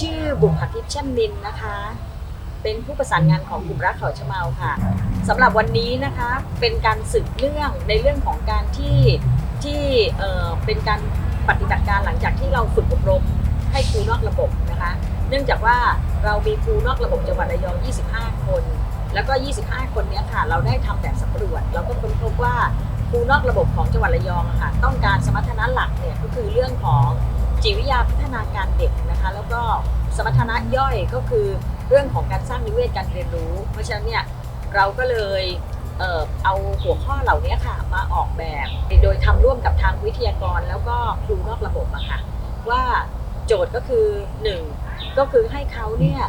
ชื่อบุ๋มอภิชชั่นนินนะคะ เป็นผู้ประสานงานของกลุ่มรักเขาชะเมาค่ะสำหรับวันนี้นะคะเป็นการสืบเรื่องในเรื่องของการที่ที่เออเป็นการปฏิบัติการหลังจากที่เราฝึกอบรมให้ครูนอกระบบนะคะ เนื่องจากว่าเรามีครูนอกระบบจังหวัดระยอง 25 คน แล้วก็ 25 คนนี้ค่ะ เราได้ทำแบบสำรวจ เราก็ค้นพบว่าครูนอกระบบของจังหวัดระยองอะค่ะ ต้องการสมรรถนะหลักเนี่ยก็คือเรื่องของ จิตวิทยาพัฒนาการเด็กนะคะแล้วก็สมรรถนะย่อยก็คือเรื่องของการสร้างนิเวศการเรียนรู้ เพราะฉะนั้นเนี่ยเราก็เลยเออเอาหัวข้อเหล่านี้ค่ะมาออกแบบ โดยทำร่วมกับทางวิทยากรแล้วก็ครูนอกระบบอะค่ะว่าโจทย์ก็คือหนึ่งก็คือให้เขาเนี่ย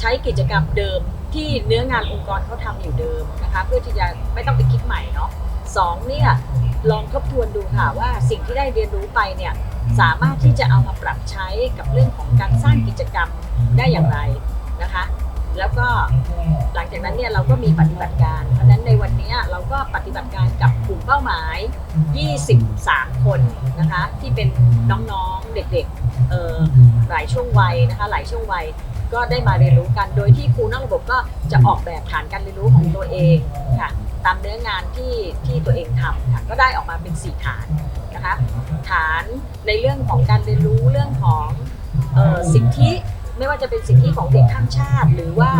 ใช้กิจกรรมเดิมที่เนื้องานองค์กรเขาทำอยู่เดิมนะคะเพื่อที่จะไม่ต้องไปคิดใหม่เนาะสองเนี่ย ลองทบทวนดูค่ะว่าสิ่งที่ได้เรียนรู้ไปเนี่ยสามารถที่จะเอามาปรับใช้กับเรื่องของการสร้างกิจกรรมได้อย่างไรนะคะ แล้วก็หลังจากนั้นเนี่ยเราก็มีปฏิบัติการ เพราะฉะนั้นในวันนี้เราก็ปฏิบัติการกับกลุ่มเป้าหมาย 23 คนนะคะที่เป็นน้องๆเด็กๆเอ่อหลายช่วงวัยนะคะหลายช่วงวัยก็ได้มาเรียนรู้กัน โดยที่ครูนอกระบบก็จะออกแบบฐานการเรียนรู้ของตัวเองค่ะ ตามเนื้องานที่ที่ตัวเองทำค่ะก็ได้ออกมาเป็น4ฐานนะคะฐานในเรื่องของการเรียนรู้เรื่องของออสิทธิไม่ว่าจะเป็นสิทธิของเด็กข้ามชาติ หรือว่า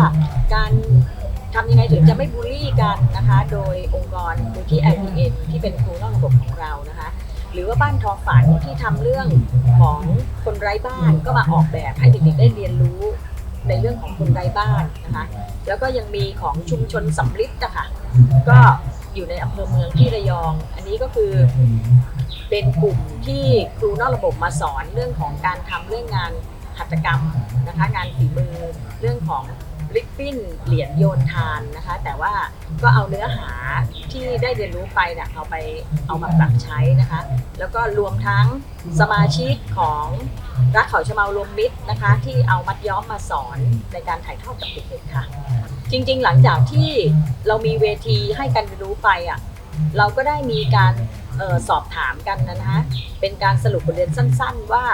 การทำยังไงถึงจะไม่บูลลี่กันนะคะ โดยองค์กรมูลที่ LPN ที่เป็นครูนอกระบบของเรานะคะหรือว่าบ้านทอฝันที่ทำเรื่องของคนไร้บ้านก็มาออกแบบให้เด็กๆได้เรียนรู้ ในเรื่องของคนไร้บ้านนะคะแล้วก็ยังมีของชุมชนสำลิดนะคะก็อยู่ในอำเภอเมืองที่ระยอง อันนี้ก็คือเป็นกลุ่มที่ครูนอกระบบมาสอนเรื่องของการทำเรื่องงานหัตถกรรมนะคะงานฝีมือเรื่องของ ริบบิ้นเหรียญโยนทานนะคะ แต่ว่าก็เอาเนื้อหาที่ได้เรียนรู้ไปเนี่ยเอาไปเอามาปรับใช้นะคะ แล้วก็รวมทั้งสมาชิกของรักเขาชะเมารวมมิตรนะคะ ที่เอามัดย้อมมาสอนในการถ่ายทอดกับเด็กๆค่ะ จริงๆ หลังจากที่เรามีเวทีให้กันเรียนรู้ไปอะเราก็ได้มีการออสอบถามกันนะนะคะ เป็นการสรุปบทเรียนสั้น ๆ ว่า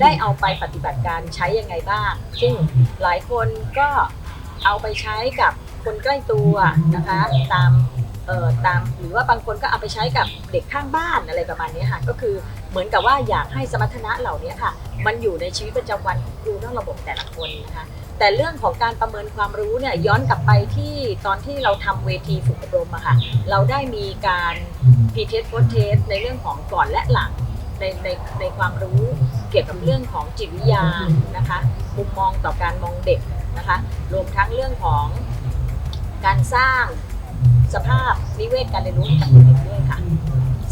ได้เอาไปปฏิบัติการใช้ยังไงบ้าง ซึ่งหลายคนก็ เอาไปใช้กับคนใกล้ตัวนะคะตามเอ่อตามหรือว่าบางคนก็เอาไปใช้กับเด็กข้างบ้านอะไรประมาณนี้ค่ะก็คือเหมือนกับว่าอยากให้สมรรถนะเหล่านี้ค่ะ มันอยู่ในชีวิตประจำวันของครูนอกระบบแต่ละคนนะคะแต่เรื่องของการประเมินความรู้เนี่ยย้อนกลับไปที่ตอนที่เราทำเวทีฝึกอบรมอะค่ะเราได้มีการพีเทสโพสเทสในเรื่องของก่อนและหลัง ในในในความรู้เกี่ยวกับเรื่องของจิตวิทยานะคะมุมมองต่อการมองเด็กนะคะรวมทั้งเรื่องของการสร้างสภาพนิเวศการเรียนรู้ให้กับเด็กด้วยค่ะ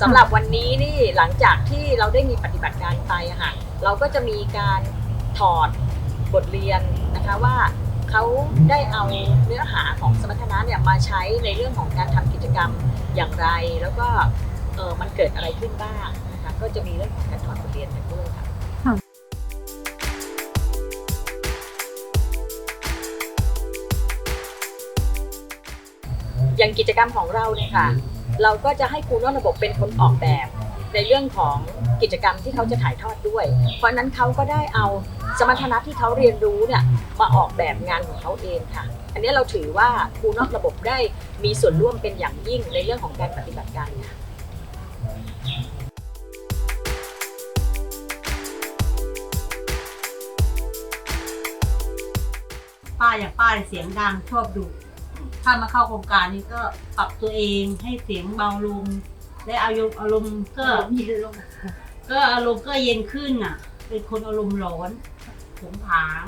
สำหรับวันนี้นี่หลังจากที่เราได้มีปฏิบัติการไปค่ะเราก็จะมีการถอดบทเรียนนะคะว่าเขาได้เอาเนื้อหาของสมรรถนะเนี่ยมาใช้ในเรื่องของการทำกิจกรรมอย่างไร แล้วก็เออมันเกิดอะไรขึ้นบ้าง ก็จะมีเรื่องของการถอดบทเรียนกันด้วยค่ะอย่างกิจกรรมของเราเนี่ยค่ะ เราก็จะให้ครูนอกระบบเป็นคนออกแบบ ในเรื่องของกิจกรรมที่เขาจะถ่ายทอดด้วย เพราะฉะนั้นเขาก็ได้เอาสมรรถนะที่เขาเรียนรู้เนี่ยมาออกแบบงานของเขาเองค่ะ อันนี้เราถือว่าครูนอกระบบได้มีส่วนร่วมเป็นอย่างยิ่งในเรื่องของการปฏิบัติการค่ะ ป้าอย่างป้าเสียงดังชอบดุถ้ามาเข้าโครงการนี้ก็ปรับตัวเองให้เสียงเบาลง และอารมณ์อารมณ์ก็ก็อารมณ์ก็เย็นขึ้นน่ะ เป็นคนอารมณ์ร้อนผงผาง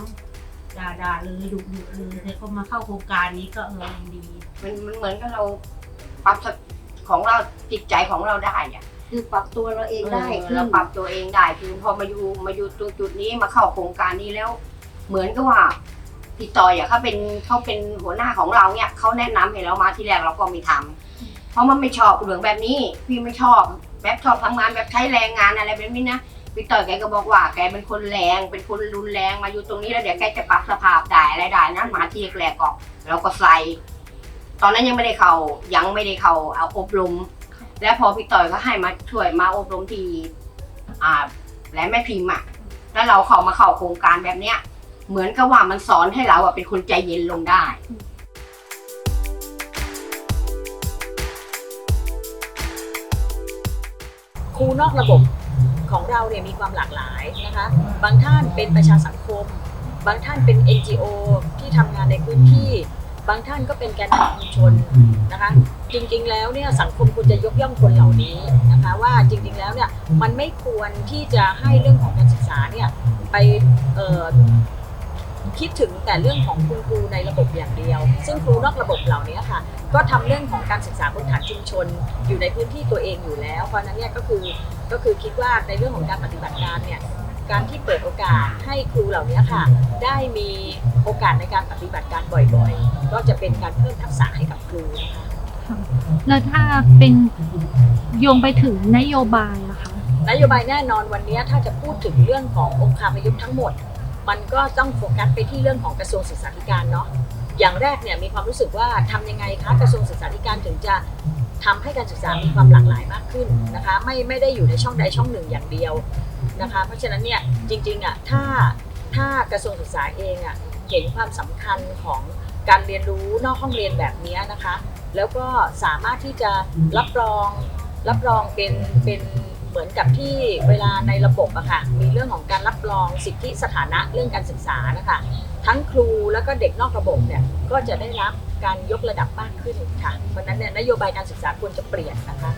ด่าด่าเลยดุดุเลยแต่ก็มาเข้าโครงการนี้ก็เออยังดี มันมันเหมือนกับเราปรับสติของเราจิตใจของเราได้อะคือปรับตัวเราเองได้เออขึ้นเราปรับตัวเองได้คือพอมาอยู่มาอยู่ตรงจุดนี้มาเข้าโครงการนี้แล้ว เหมือนกับว่า พี่ต่อยอะเขาเป็นเขาเป็นหัวหน้าของเราเนี่ยเขาแนะนำให้เรามาที่แรกเราก็ไม่ทำเพราะมันไม่ชอบเรื่องแบบนี้ พี่ไม่ชอบ แบบชอบทำงานแบบใช้แรงงานอะไรแบบนี้นะพี่ต่อยแกก็บอกว่าแกเป็นคนแรง เป็นคนรุนแรงมาอยู่ตรงนี้แล้วเดี๋ยวแกจะปรับสภาพได้อะไรได้นะมาที่แรกๆก็เราก็ใส่ตอนนั้นยังไม่ได้เขายังไม่ได้เขาเอาอบรม แล้วพอพี่ต่อยก็ให้มาช่วยมาอบรมทีอ่าและแม่พิมพ์อะแล้วเราเข้ามาเข้าโครงการแบบเนี้ย เหมือนกับว่ามันสอนให้เราอะเป็นคนใจเย็นลงได้ ครูนอกระบบของเราเนี่ยมีความหลากหลายนะคะ บางท่านเป็นประชาสังคม บางท่านเป็น NGO ที่ทำงานในพื้นที่ บางท่านก็เป็นแกนนำชุมชนนะคะ จริงๆ แล้วเนี่ยสังคมควรจะยกย่องคนเหล่านี้นะคะ ว่าจริงๆ แล้วเนี่ยมันไม่ควรที่จะให้เรื่องของการศึกษาเนี่ยไปเอ่อ คิดถึงแต่เรื่องของคุณครูในระบบอย่างเดียว ซึ่งครูนอกระบบเหล่านี้ค่ะ ก็ทำเรื่องของการศึกษาบนฐานชุมชน อยู่ในพื้นที่ตัวเองอยู่แล้ว เพราะฉะนั้นเนี่ยก็คือก็คือคิดว่าในเรื่องของการปฏิบัติการเนี่ยการที่เปิดโอกาสให้ครูเหล่านี้ค่ะ ได้มีโอกาสในการปฏิบัติการบ่อยๆ ก็จะเป็นการเพิ่มทักษะให้กับครูนะคะแล้วถ้าเป็นโยงไปถึงนโยบายอะคะนโยบายแน่นอนวันนี้ถ้าจะพูดถึงเรื่องขององค์คาพยพทั้งหมด มันก็ต้องโฟกัสไปที่เรื่องของกระทรวงศึกษาธิการเนาะอย่างแรกเนี่ยมีความรู้สึกว่าทำยังไงคะกระทรวงศึกษาธิการถึงจะทำให้การศึกษามีความหลากหลายมากขึ้นนะคะไม่ไม่ได้อยู่ในช่องใดช่องหนึ่งอย่างเดียวนะคะเพราะฉะนั้นเนี่ยจริงๆอะถ้าถ้ากระทรวงศึกษาเองอะเห็นความสำคัญของการเรียนรู้นอกห้องเรียนแบบนี้นะคะ แล้วก็สามารถที่จะรับรองรับรองเป็นเป็น เหมือนกับที่เวลาในระบบอะค่ะมีเรื่องของการรับรองสิทธิสถานะเรื่องการศึกษานะคะทั้งครูแล้วก็เด็กนอกระบบเนี่ยก็จะได้รับการยกระดับมากขึ้นค่ะเพราะนั้นเนี่ยนโยบายการศึกษาควรจะเปลี่ยนนะคะ